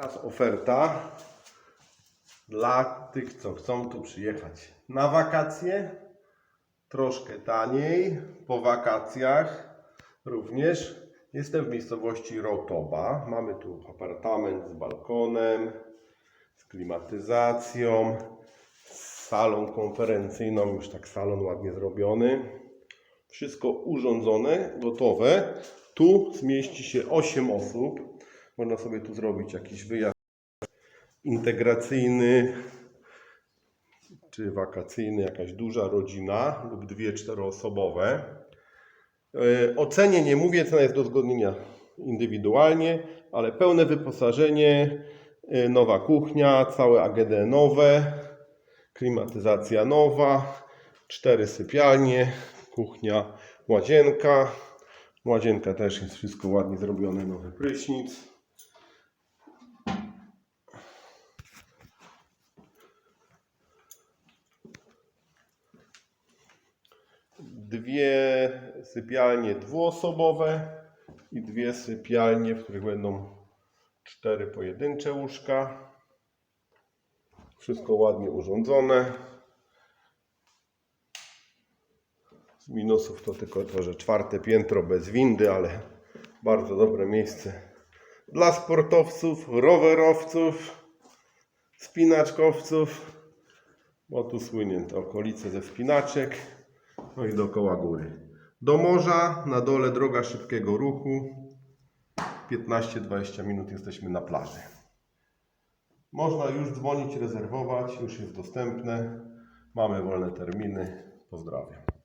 Teraz oferta dla tych, co chcą tu przyjechać na wakacje. Troszkę taniej, po wakacjach również. Jestem w miejscowości Rotoba. Mamy tu apartament z balkonem, z klimatyzacją, z salą konferencyjną, już tak salon ładnie zrobiony. Wszystko urządzone, gotowe. Tu zmieści się 8 osób. Można sobie tu zrobić jakiś wyjazd integracyjny czy wakacyjny, jakaś duża rodzina lub dwie czteroosobowe. E, O cenie nie mówię, cena jest do uzgodnienia indywidualnie, ale pełne wyposażenie, e, nowa kuchnia, całe AGD nowe, klimatyzacja nowa, cztery sypialnie, kuchnia, łazienka. Łazienka też jest wszystko ładnie zrobione, nowy prysznic. Dwie sypialnie dwuosobowe i dwie sypialnie, w których będą cztery pojedyncze łóżka. Wszystko ładnie urządzone. Z minusów to tylko to, że czwarte piętro bez windy, ale bardzo dobre miejsce dla sportowców, rowerowców, spinaczkowców, bo tu słynie te okolice ze spinaczek, no i dookoła góry. Do morza, na dole droga szybkiego ruchu, 15-20 minut jesteśmy na plaży. Można już dzwonić, rezerwować, już jest dostępne. Mamy wolne terminy. Pozdrawiam.